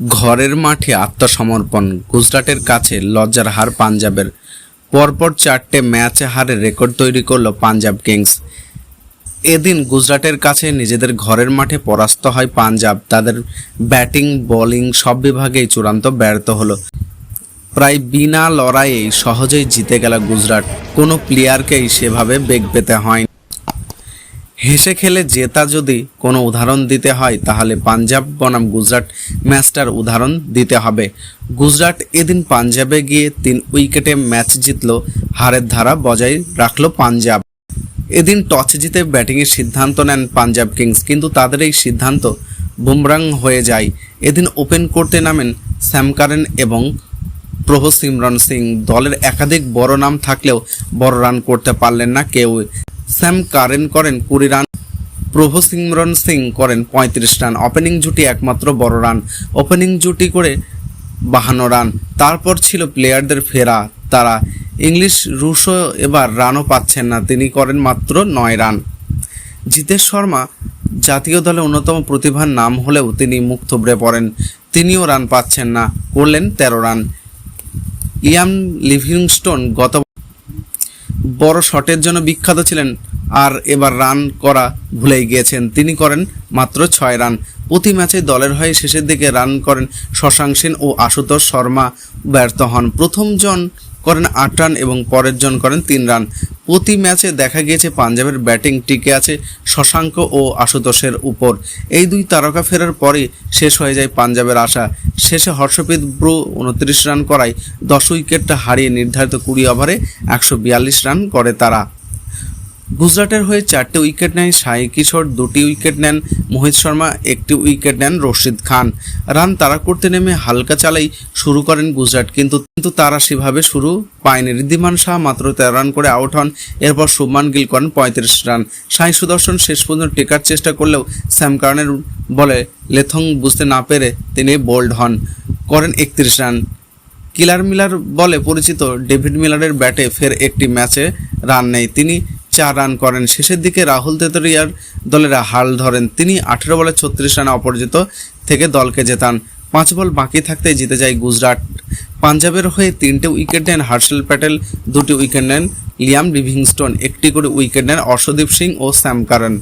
ঘরের মাঠে আত্মসমর্পণ, গুজরাটের কাছে লজ্জার হার পাঞ্জাবের। পরপর চারটে ম্যাচে হারে রেকর্ড তৈরি করল পাঞ্জাব কিংস। এদিন গুজরাটের কাছে নিজেদের ঘরের মাঠে পরাস্ত হয় পাঞ্জাব। তাদের ব্যাটিং, বোলিং সব বিভাগেই চূড়ান্ত ব্যর্থ হলো। প্রায় বিনা লড়াইয়ে সহজেই জিতে গেল গুজরাট। কোনো প্লেয়ারকেই সেভাবে বেগ পেতে হয় হেসে খেলে জেতা যদি কোনো উদাহরণ দিতে হয়, তাহলে পাঞ্জাব বনাম গুজরাট ম্যাচটার উদাহরণ দিতে হবে। গুজরাট এদিন পাঞ্জাবে গিয়ে তিন উইকেটে ম্যাচ জিতল, হারের ধারা বজায় রাখল পাঞ্জাব। এদিন টস জিতে ব্যাটিংয়ের সিদ্ধান্ত নেন পাঞ্জাব কিংস, কিন্তু তাদের এই সিদ্ধান্ত বুমরাং হয়ে যায়। এদিন ওপেন করতে নামেন স্যাম কারেন এবং প্রভু সিমরন সিং। দলের একাধিক বড় নাম থাকলেও বড় রান করতে পারলেন না কেউ। স্যাম কারেন করেন কুড়ি রান। প্রভু সিমরন সিং করেন পঁয়ত্রিশ রান। ওপেনিং জুটি একমাত্র বড় রান। ওপেনিং জুটি করে বাহান্ন রান। তারপর ছিল প্লেয়ারদের ফেরা। তারা ইংলিশ, রুশো এবার রানও পাচ্ছেন না। তিনি করেন মাত্র নয় রান। জিতেশ শর্মা জাতীয় দলে অন্যতম প্রতিভার নাম হলেও তিনি মুখ থুবড়ে পড়েন। তিনিও রান পাচ্ছেন না, করলেন তেরো রান। ইয়াম লিভিংস্টোন গত বড় শটের জন্য বিখ্যাত ছিলেন আর এবার রান করা ভুলেই গিয়েছেন। তিনি করেন মাত্র ছয় রান। প্রতি ম্যাচে দলের হয়ে শেষের দিকে রান করেন শশাঙ্ক সেন ও আশুতোষ শর্মা ব্যর্থ হন। প্রথম জন করেন আট রান এবং পরের জন করেন তিন রান। প্রতি ম্যাচে দেখা গিয়েছে পাঞ্জাবের ব্যাটিং টিকে আছে শশাঙ্ক ও আশুতোষের উপর। এই দুই তারকা ফেরার পরে শেষ হয়ে যায় পাঞ্জাবের আশা। শেষে হর্ষপ্রীত ব্রু উনত্রিশ রান করায় দশ উইকেটটা হারিয়ে নির্ধারিত কুড়ি ওভারে একশো বিয়াল্লিশ রান করে তারা। গুজরাটের হয়ে চারটি উইকেট নেয় সাই কিশোর, দুটি উইকেট নেন মোহিত শর্মা, একটি উইকেট নেন রশিদ খান। রান তারা করতে নেমে হালকা চালাই শুরু করেন গুজরাট, কিন্তু কিন্তু তারা সেভাবে শুরু পায়নি। ঋদ্ধিমান শাহ মাত্র তেরো রান করে আউট হন, এরপর শুভমান গিল করেন পঁয়ত্রিশ রান। সাই সুদর্শন শেষ পর্যন্ত টেকার চেষ্টা করলেও স্যাম কার্নের বলে লেথং বুঝতে না পেরে তিনি বোল্ড হন, করেন একত্রিশ রান। কিলার মিলার বলে পরিচিত ডেভিড মিলারের ব্যাটে ফের একটি ম্যাচে রান নেয়। তিনি চার রান করেন। শেষের দিকে রাহুল তেতরিয়ার দলেরা হাল ধরেন। তিনি আঠেরো বলে ছত্রিশ রানে অপরাজিত থেকে দলকে জেতান। পাঁচ বল বাকি থাকতে জিতে যায় গুজরাট। পাঞ্জাবের হয়ে তিনটে উইকেট নেন হার্ষেল প্যাটেল, দুটি উইকেট নেন লিয়াম লিভিংস্টোন, একটি করে উইকেট নেন অর্শদীপ সিং ও স্যাম কারণ